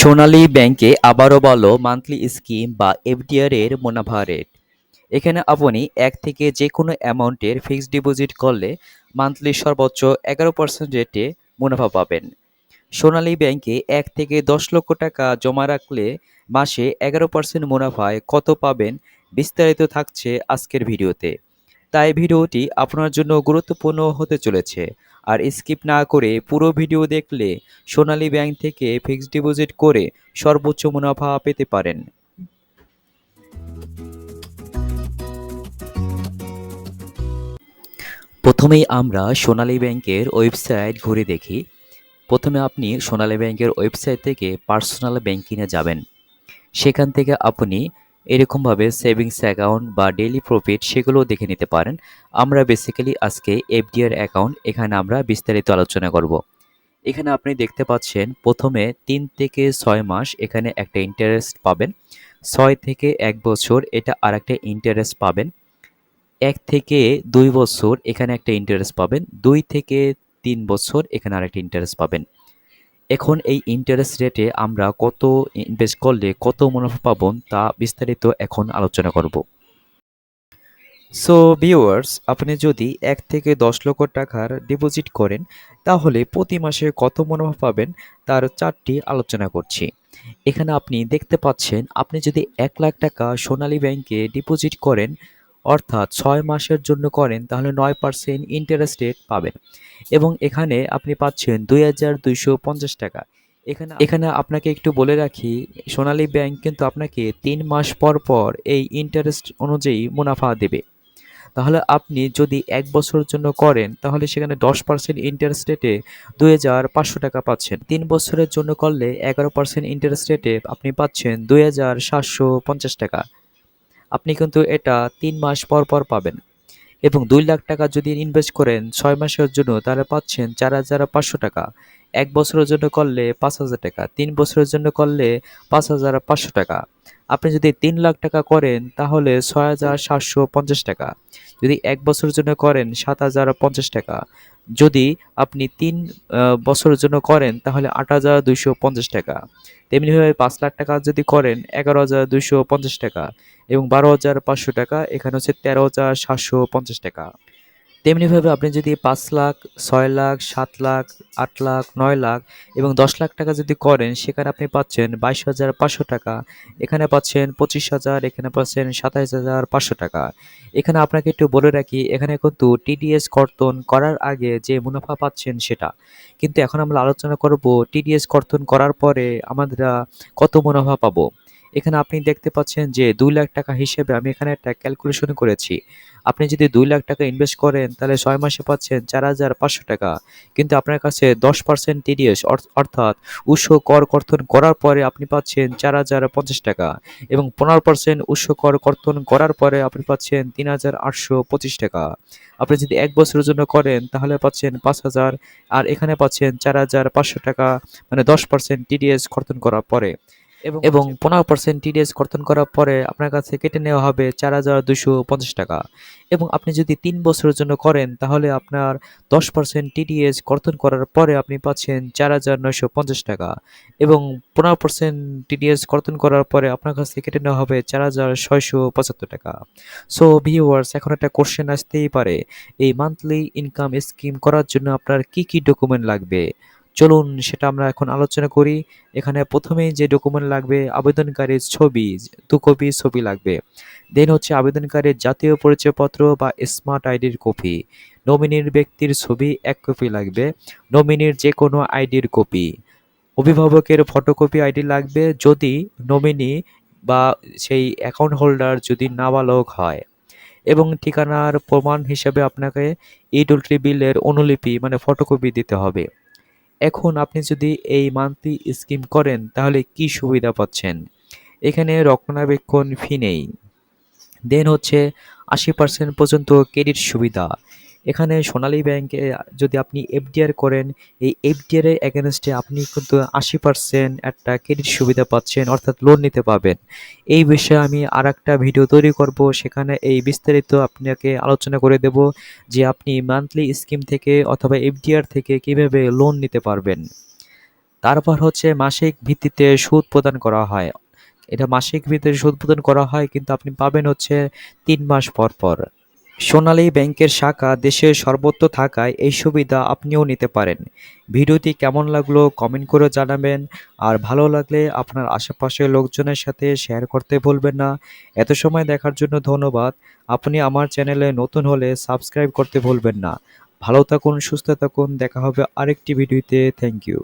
সোনালী ব্যাংকে আবারও বলো মান্থলি স্কিম বা এফডিআর এর মুনাফা রেট এখানে আপনি এক থেকে যে কোনো অ্যামাউন্টের ফিক্সড ডিপোজিট করলে মান্থলি সর্বোচ্চ এগারো পার্সেন্ট রেটে মুনাফা পাবেন। সোনালী ব্যাংকে এক থেকে দশ লক্ষ টাকা জমা রাখলে মাসে এগারো পার্সেন্ট মুনাফায় কত পাবেন বিস্তারিত থাকছে আজকের ভিডিওতে। তাই ভিডিওটি আপনার জন্য গুরুত্বপূর্ণ হতে চলেছে। আর স্কিপ না করে পুরো ভিডিও দেখলে সোনালী ব্যাংক থেকে ফিক্সড ডিপোজিট করে সর্বোচ্চ মুনাফা পেতে পারেন। প্রথমেই আমরা সোনালী ব্যাংকের ওয়েবসাইট ঘুরে দেখি। প্রথমে আপনি সোনালী ব্যাংকের ওয়েবসাইট থেকে পার্সোনাল ব্যাংকিংয়ে যাবেন। সেখান থেকে আপনি এরকমভাবে সেভিংস অ্যাকাউন্ট বা ডেইলি প্রফিট সেগুলো দেখে নিতে পারেন। আমরা বেসিক্যালি আজকে এফডিআর অ্যাকাউন্ট এখানে আমরা বিস্তারিত আলোচনা করব। এখানে আপনি দেখতে পাচ্ছেন প্রথমে তিন থেকে ছয় মাস এখানে একটা ইন্টারেস্ট পাবেন। ছয় থেকে এক বছর এটা আর একটা ইন্টারেস্ট পাবেন। এক থেকে দুই বছর এখানে একটা ইন্টারেস্ট পাবেন। দুই থেকে তিন বছর এখানে আরেকটা ইন্টারেস্ট পাবেন। এখন এই ইন্টারেস্ট রেটে আমরা কত ইনভেস্ট করলে কত মুনাফা পাবো তা বিস্তারিত এখন আলোচনা করব। সো ভিউয়ার্স আপনি যদি এক থেকে দশ লক্ষ টাকার ডিপোজিট করেন, তাহলে প্রতি মাসে কত মুনাফা পাবেন তার চারটি আলোচনা করছি। এখানে আপনি দেখতে পাচ্ছেন, আপনি যদি এক লাখ টাকা সোনালী ব্যাংকে ডিপোজিট করেন অর্থাৎ ছয় মাসের জন্য করেন, তাহলে নয় পার্সেন্ট ইন্টারেস্ট রেট পাবেন। এবং এখানে আপনি পাচ্ছেন দুই হাজার দুইশো পঞ্চাশ টাকা। এখানে এখানে আপনাকে একটু বলে রাখি, সোনালী ব্যাংক কিন্তু আপনাকে তিন মাস পর পর এই ইন্টারেস্ট অনুযায়ী মুনাফা দেবে। তাহলে আপনি যদি এক বছরের জন্য করেন, তাহলে সেখানে দশ পার্সেন্ট ইন্টারেস্ট রেটে দুই হাজার পাঁচশো টাকা পাচ্ছেন। তিন বছরের জন্য করলে এগারো পার্সেন্ট ইন্টারেস্ট রেটে আপনি পাচ্ছেন দুই হাজার সাতশো পঞ্চাশ টাকা। আপনি কিন্তু এটা তিন মাস পর পর পাবেন। এবং দুই লাখ টাকা যদি ইনভেস্ট করেন, ছয় মাসের জন্য তাহলে পাচ্ছেন চার হাজার পাঁচশো টাকা। এক বছরের জন্য করলে পাঁচ হাজার টাকা, তিন বছরের জন্য করলে পাঁচ হাজার পাঁচশো টাকা। আপনি যদি তিন লাখ টাকা করেন, তাহলে ছয় হাজার সাতশো পঞ্চাশ টাকা। যদি এক বছরের জন্য করেন, সাত হাজার পঞ্চাশ টাকা। যদি আপনি তিন বছরের জন্য করেন, তাহলে আট হাজার দুইশো পঞ্চাশ টাকা। তেমনিভাবে পাঁচ লাখ টাকা যদি করেন, এগারো হাজার দুইশো পঞ্চাশ টাকা এবং বারো হাজার পাঁচশো টাকা, এখানে হচ্ছে তেরো হাজার সাতশো পঞ্চাশ টাকা। তেমনিভাবে আপনি যদি পাঁচ লাখ, ছয় লাখ, সাত লাখ, আট লাখ, নয় লাখ এবং দশ লাখ টাকা যদি করেন, সেখানে আপনি পাচ্ছেন বাইশ হাজার পাঁচশো টাকা। এখানে পাচ্ছেন পঁচিশ হাজার, এখানে পাচ্ছেন সাতাইশ হাজার পাঁচশো টাকা। এখানে আপনাকে একটু বলে রাখি, এখানে কিন্তু টিডিএস কর্তন করার আগে যে মুনাফা পাচ্ছেন সেটা। কিন্তু এখন আমরা আলোচনা করব, টিডিএস কর্তন করার পরে আমরা কত মুনাফা পাবো। এখানে আপনি দেখতে পাচ্ছেন যে দুই লাখ টাকা হিসেবে আমি এখানে একটা ক্যালকুলেশন করেছি। আপনি যদি দুই লাখ টাকা ইনভেস্ট করেন, তাহলে ছয় মাসে পাচ্ছেন চার হাজার পাঁচশো টাকা। কিন্তু আপনার কাছে দশ পার্সেন্ট টিডিএস অর্থাৎ উৎস কর কর্তন করার পরে আপনি পাচ্ছেন চার হাজার পঞ্চাশ টাকা এবং পনেরো পার্সেন্ট উৎস কর কর্তন করার পরে আপনি পাচ্ছেন তিন হাজার আটশো পঁচিশ টাকা। আপনি যদি এক বছরের জন্য করেন, তাহলে পাচ্ছেন পাঁচ হাজার, আর এখানে পাচ্ছেন চার হাজার পাঁচশো টাকা মানে দশ পার্সেন্ট টিডিএস কর্তন করার পরে। এবং পনেরো পার্সেন্ট টিডিএস কর্তন করার পরে আপনার কাছে কেটে নেওয়া হবে চার হাজার দুশো পঞ্চাশ টাকা। এবং আপনি যদি তিন বছরের জন্য করেন তাহলে আপনার দশ পার্সেন্ট টিডিএস কর্তন করার পরে আপনি পাচ্ছেন চার হাজার নয়শো পঞ্চাশ টাকা। এবং পনেরো পার্সেন্ট টিডিএস কর্তন করার পরে আপনার কাছ থেকে কেটে নেওয়া হবে চার হাজার ছয়শো পঁচাত্তর টাকা। সো ভিউয়ার্স এখন একটা কোশ্চেন আসতেই পারে। এই মান্থলি ইনকাম স্কিম করার জন্য আপনার কি কি ডকুমেন্ট লাগবে? চলুন সেটা আমরা এখন আলোচনা করি। এখানে প্রথমেই যে ডকুমেন্ট লাগবে, আবেদনকারীর ছবি, দু কপি ছবি লাগবে। দেন হচ্ছে আবেদনকারীর জাতীয় পরিচয়পত্র বা স্মার্ট আইডির কপি নমিনির ব্যক্তির ছবি, এক কপি লাগবে। নমিনির যে কোনো আইডির কপি অভিভাবকের ফটোকপি আইডি লাগবে। যদি নমিনি বা সেই অ্যাকাউন্ট হোল্ডার যদি নাবালক হয়। এবং ঠিকানার প্রমাণ হিসেবে আপনাকে ই টোল বিলের অনুলিপি মানে ফটোকপি দিতে হবে। এখন আপনি যদি এই মান্থলি স্কিম করেন, তাহলে কি সুবিধা পাচ্ছেন? এখানে রক্ষণাবেক্ষণ ফি নেই। দেন হচ্ছে আশি পার্সেন্ট পর্যন্ত ক্রেডিট সুবিধা। এখানে সোনালী ব্যাংকে যদি আপনি এফডিআর করেন, এই এফডিআর এর এগেনস্টে আপনি কিন্তু আশি পার্সেন্ট একটা ক্রেডিট সুবিধা পাচ্ছেন, অর্থাৎ লোন নিতে পারবেন এই বিষয়ে আমি আর একটা ভিডিও তৈরি করব, সেখানে এই বিস্তারিত আপনাকে আলোচনা করে দেব যে আপনি মান্থলি স্কিম থেকে অথবা এফডিআর থেকে কীভাবে লোন নিতে পারবেন। তারপর হচ্ছে মাসিক ভিত্তিতে সুদ প্রদান করা হয়। এটা মাসিক ভিত্তিতে সুদ প্রদান করা হয়, কিন্তু আপনি পাবেন হচ্ছে তিন মাস পর পর। সোনালী ব্যাংকের শাখা দেশের সর্বত্র থাকায় এই সুবিধা আপনিও নিতে পারেন। ভিডিওটি কেমন লাগল কমেন্ট করে জানাবেন। আর ভালো লাগলে আপনার আশেপাশের লোকজনের সাথে শেয়ার করতে ভুলবেন না। এত সময় দেখার জন্য ধন্যবাদ। আপনি আমার চ্যানেলে নতুন হলে সাবস্ক্রাইব করতে ভুলবেন না। ভালো থাকুন, সুস্থ থাকুন। দেখা হবে আরেকটি ভিডিওতে। Thank you.